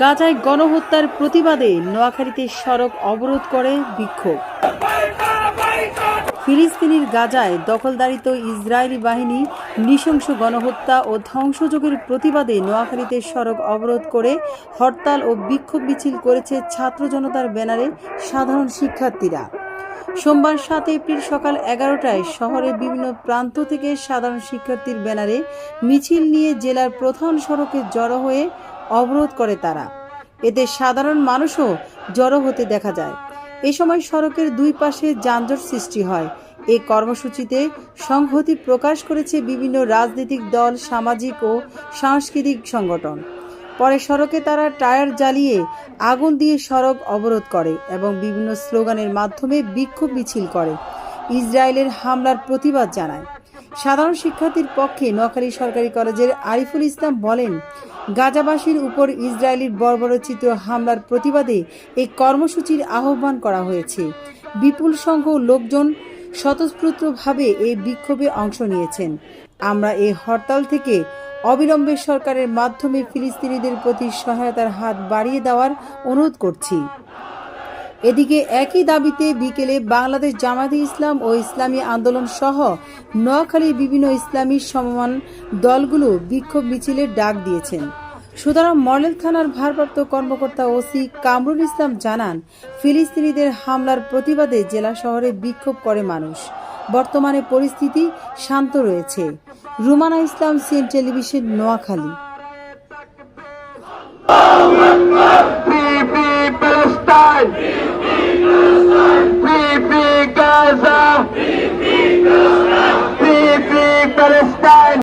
গাজায় গণহত্যার প্রতিবাদে নোয়াখালীতে সড়ক অবরোধ করে বিক্ষোভ। ফিলিস্তিনির গাজায় দখলদারিত ইসরায়েলি বাহিনী নৃশংস গণহত্যা ও ধ্বংসযোগের প্রতিবাদে নোয়াখালীতে সড়ক অবরোধ করে হরতাল ও বিক্ষোভ মিছিল করেছে ছাত্র জনতার ব্যানারে সাধারণ শিক্ষার্থীরা। সোমবার সাত এপ্রিল সকাল এগারোটায় শহরের বিভিন্ন প্রান্ত থেকে সাধারণ শিক্ষার্থীর ব্যানারে মিছিল নিয়ে জেলার প্রধান সড়কে জড়ো হয়ে অবরোধ করে তারা। এতে সাধারণ মানুষও জড়ো হতে দেখা যায়। এ সময় সড়কের দুই পাশে যানজট সৃষ্টি হয়। এ কর্মসূচিতে সংহতি প্রকাশ করেছে বিভিন্ন রাজনৈতিক দল, সামাজিক ও সাংস্কৃতিক সংগঠন। পরে সড়কে তারা টায়ার জ্বালিয়ে আগুন দিয়ে সড়ক অবরোধ করে এবং বিভিন্ন স্লোগানের মাধ্যমে বিক্ষোভ মিছিল করে। ইসরায়েলের হামলার প্রতিবাদ জানায়। সাধারণ শিক্ষার্থীর পক্ষে নোয়াখালী সরকারি কলেজের আরিফুল ইসলাম বলেন গাজাবাসীর উপর ইসরায়েলির বর্বরচিত হামলার প্রতিবাদে এই কর্মসূচির আহ্বান করা হয়েছে। বিপুল সংখ্যক লোকজন স্বতঃস্ফূর্তভাবে এই বিক্ষোভে অংশ নিয়েছেন। আমরা এই হরতাল থেকে অবিলম্বে সরকারের মাধ্যমে ফিলিস্তিনিদের প্রতি সহায়তার হাত বাড়িয়ে দেওয়ার অনুরোধ করছি। এদিকে একই দাবিতে বিকেলে বাংলাদেশ জামাতে ইসলাম ও ইসলামী আন্দোলন সহ নোয়াখালীর বিভিন্ন ইসলামী সমমান দলগুলো বিক্ষোভ মিছিলের ডাক দিয়েছেন। সুতরাং মডেল থানার ভারপ্রাপ্ত কর্মকর্তা ওসি কামরুল ইসলাম জানান, ফিলিস্তিনিদের হামলার প্রতিবাদে জেলা শহরে বিক্ষোভ করে মানুষ। বর্তমানে পরিস্থিতি শান্ত রয়েছে। Rumana Islam, CN television, Noakhali.